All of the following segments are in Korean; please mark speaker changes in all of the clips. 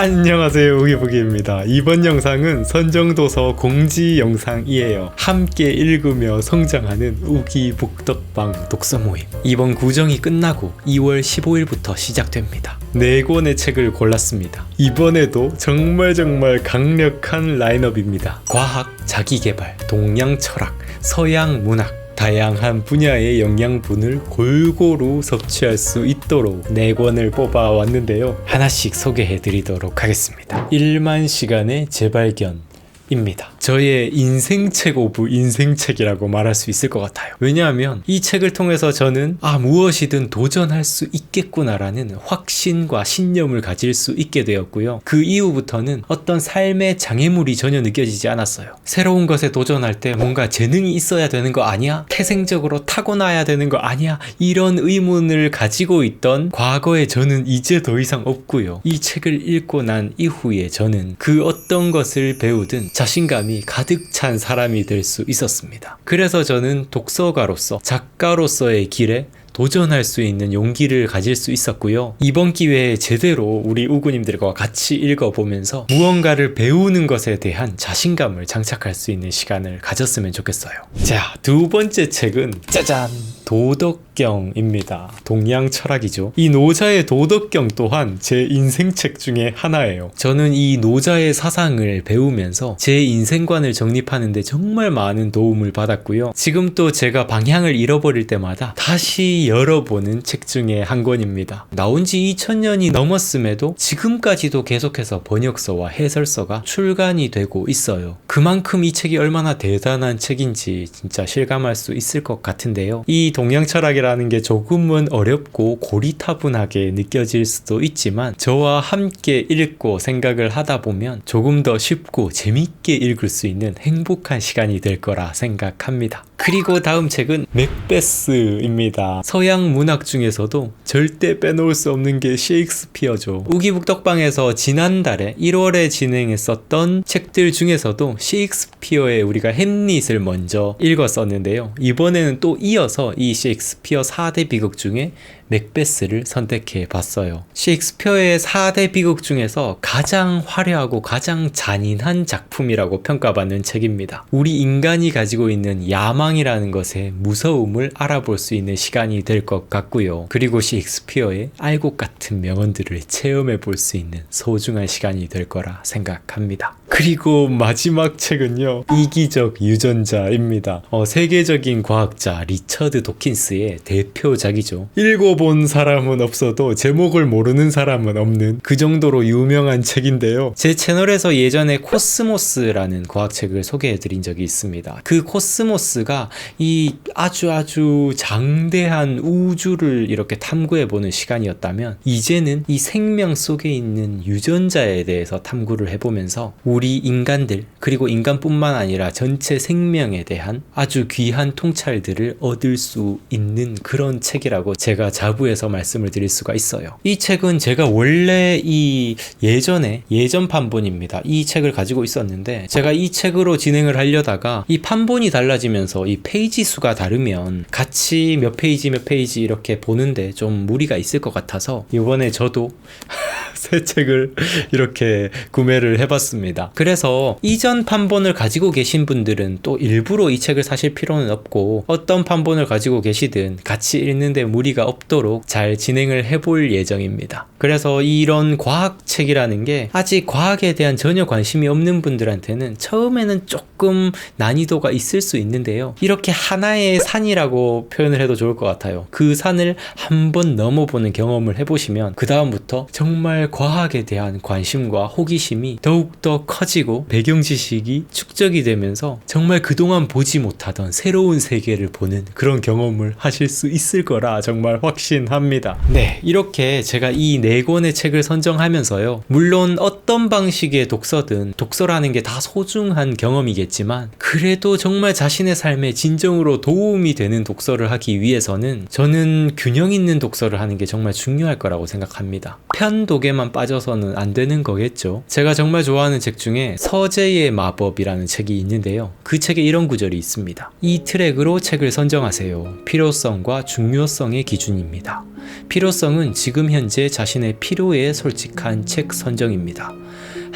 Speaker 1: 안녕하세요 우기부기입니다. 이번 영상은 선정도서 공지 영상이에요. 함께 읽으며 성장하는 우기북덕방 독서 모임. 이번 구정이 끝나고 2월 15일부터 시작됩니다. 네 권의 책을 골랐습니다. 이번에도 정말 정말 강력한 라인업입니다. 과학, 자기개발, 동양 철학, 서양 문학 다양한 분야의 영양분을 골고루 섭취할 수 있도록 4권을 뽑아 왔는데요. 하나씩 소개해 드리도록 하겠습니다. 1만 시간의 재발견 입니다. 저의 인생책 오브 인생책이라고 말할 수 있을 것 같아요. 왜냐하면 이 책을 통해서 저는 아 무엇이든 도전할 수 있겠구나라는 확신과 신념을 가질 수 있게 되었고요. 그 이후부터는 어떤 삶의 장애물이 전혀 느껴지지 않았어요. 새로운 것에 도전할 때 뭔가 재능이 있어야 되는 거 아니야? 태생적으로 타고나야 되는 거 아니야? 이런 의문을 가지고 있던 과거의 저는 이제 더 이상 없고요. 이 책을 읽고 난 이후에 저는 그 어떤 것을 배우든 자신감이 가득 찬 사람이 될 수 있었습니다. 그래서 저는 독서가로서 작가로서의 길에 도전할 수 있는 용기를 가질 수 있었고요. 이번 기회에 제대로 우리 우구님들과 같이 읽어보면서 무언가를 배우는 것에 대한 자신감을 장착할 수 있는 시간을 가졌으면 좋겠어요. 자, 두 번째 책은 짜잔! 도덕경입니다. 동양 철학이죠. 이 노자의 도덕경 또한 제 인생책 중에 하나예요. 저는 이 노자의 사상을 배우면서 제 인생관을 정립하는데 정말 많은 도움을 받았고요. 지금 또 제가 방향을 잃어버릴 때마다 다시 열어보는 책 중에 한 권입니다. 나온 지 2000년이 넘었음에도 지금까지도 계속해서 번역서와 해설서가 출간이 되고 있어요. 그만큼 이 책이 얼마나 대단한 책인지 진짜 실감할 수 있을 것 같은데요. 이 동양 철학이라는 게 조금은 어렵고 고리타분하게 느껴질 수도 있지만 저와 함께 읽고 생각을 하다 보면 조금 더 쉽고 재밌게 읽을 수 있는 행복한 시간이 될 거라 생각합니다. 그리고 다음 책은 맥베스입니다. 서양 문학 중에서도 절대 빼놓을 수 없는 게 셰익스피어죠. 우기북덕방에서 지난달에 1월에 진행했었던 책들 중에서도 셰익스피어의 우리가 햄릿을 먼저 읽었었는데요. 이번에는 또 이어서 이 셰익스피어 4대 비극 중에 맥베스를 선택해 봤어요. 셰익스피어의 4대 비극 중에서 가장 화려하고 가장 잔인한 작품이라고 평가받는 책입니다. 우리 인간이 가지고 있는 야망 이라는 것의 무서움을 알아볼 수 있는 시간이 될 것 같고요. 그리고 셰익스피어의 알곡 같은 명언들을 체험해 볼 수 있는 소중한 시간이 될 거라 생각합니다. 그리고 마지막 책은요. 이기적 유전자입니다. 어, 세계적인 과학자 리처드 도킨스의 대표작이죠. 읽어본 사람은 없어도 제목을 모르는 사람은 없는 그 정도로 유명한 책인데요. 제 채널에서 예전에 코스모스라는 과학책을 소개해 드린 적이 있습니다. 그 코스모스가 이 아주 아주 장대한 우주를 이렇게 탐구해 보는 시간이었다면 이제는 이 생명 속에 있는 유전자에 대해서 탐구를 해보면서 우리 인간들 그리고 인간뿐만 아니라 전체 생명에 대한 아주 귀한 통찰들을 얻을 수 있는 그런 책이라고 제가 자부해서 말씀을 드릴 수가 있어요. 이 책은 제가 원래 이 예전에 예전 판본입니다. 이 책을 가지고 있었는데 제가 이 책으로 진행을 하려다가 이 판본이 달라지면서 이 페이지 수가 다르면 같이 몇 페이지 몇 페이지 이렇게 보는데 좀 무리가 있을 것 같아서 이번에 저도 새 책을 이렇게 구매를 해봤습니다. 그래서 이전 판본을 가지고 계신 분들은 또 일부러 이 책을 사실 필요는 없고 어떤 판본을 가지고 계시든 같이 읽는데 무리가 없도록 잘 진행을 해볼 예정입니다. 그래서 이런 과학 책이라는 게 아직 과학에 대한 전혀 관심이 없는 분들한테는 처음에는 조금 난이도가 있을 수 있는데요. 이렇게 하나의 산이라고 표현을 해도 좋을 것 같아요. 그 산을 한 번 넘어보는 경험을 해보시면 그다음부터 정말 과학에 대한 관심과 호기심이 더욱더 커지고 배경 지식이 축적이 되면서 정말 그동안 보지 못하던 새로운 세계를 보는 그런 경험을 하실 수 있을 거라 정말 확신합니다. 네, 이렇게 제가 이 네 권의 책을 선정하면서요. 물론 어떤 방식의 독서든 독서라는 게 다 소중한 경험이겠지만 그래도 정말 자신의 삶에 진정으로 도움이 되는 독서를 하기 위해서는 저는 균형 있는 독서를 하는 게 정말 중요할 거라고 생각합니다. 편독에만 빠져서는 안 되는 거겠죠. 제가 정말 좋아하는 책 중에 서재의 마법이라는 책이 있는데요. 그 책에 이런 구절이 있습니다. 이 트랙으로 책을 선정하세요. 필요성과 중요성의 기준입니다. 필요성은 지금 현재 자신의 필요에 솔직한 책 선정입니다.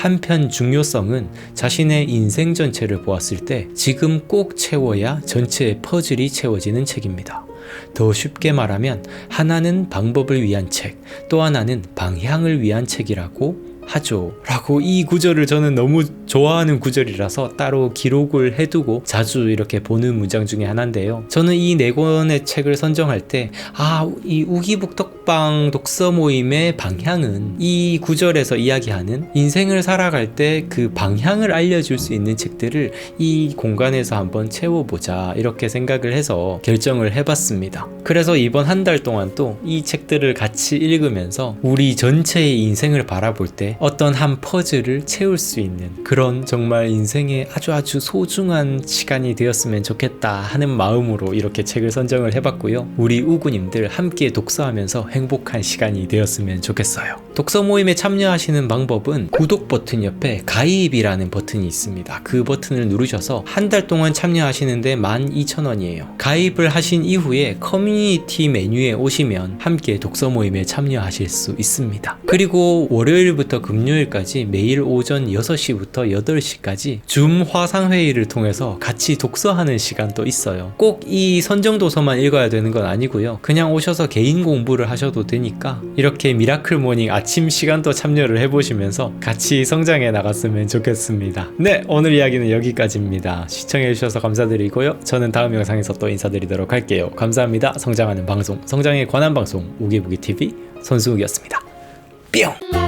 Speaker 1: 한편 중요성은 자신의 인생 전체를 보았을 때 지금 꼭 채워야 전체의 퍼즐이 채워지는 책입니다. 더 쉽게 말하면 하나는 방법을 위한 책, 또 하나는 방향을 위한 책이라고 하죠. 라고 이 구절을 저는 너무 좋아하는 구절이라서 따로 기록을 해두고 자주 이렇게 보는 문장 중에 하나인데요. 저는 이 네 권의 책을 선정할 때, 아, 이 우기북덕 방 독서 모임의 방향은 이 구절에서 이야기하는 인생을 살아갈 때 그 방향을 알려줄 수 있는 책들을 이 공간에서 한번 채워보자. 이렇게 생각을 해서 결정을 해봤습니다. 그래서 이번 한 달 동안 또 이 책들을 같이 읽으면서 우리 전체의 인생을 바라볼 때 어떤 한 퍼즐을 채울 수 있는 그런 정말 인생의 아주 아주 소중한 시간이 되었으면 좋겠다 하는 마음으로 이렇게 책을 선정을 해봤고요. 우리 우구님들 함께 독서하면서 행복한 시간이 되었으면 좋겠어요. 독서 모임에 참여하시는 방법은 구독 버튼 옆에 가입이라는 버튼이 있습니다. 그 버튼을 누르셔서 한 달 동안 참여하시는데 12,000원이에요. 가입을 하신 이후에 커뮤니티 메뉴에 오시면 함께 독서 모임에 참여하실 수 있습니다. 그리고 월요일부터 금요일까지 매일 오전 6시부터 8시까지 줌 화상회의를 통해서 같이 독서하는 시간도 있어요. 꼭 이 선정 도서만 읽어야 되는 건 아니고요. 그냥 오셔서 개인 공부를 하셔도 되니까 이렇게 미라클 모닝 아침 시간도 참여를 해보시면서 같이 성장해 나갔으면 좋겠습니다. 네, 오늘 이야기는 여기까지입니다. 시청해주셔서 감사드리고요. 저는 다음 영상에서 또 인사드리도록 할게요. 감사합니다. 성장하는 방송, 성장에 관한 방송, 우기부기TV 손수욱이었습니다. 뿅!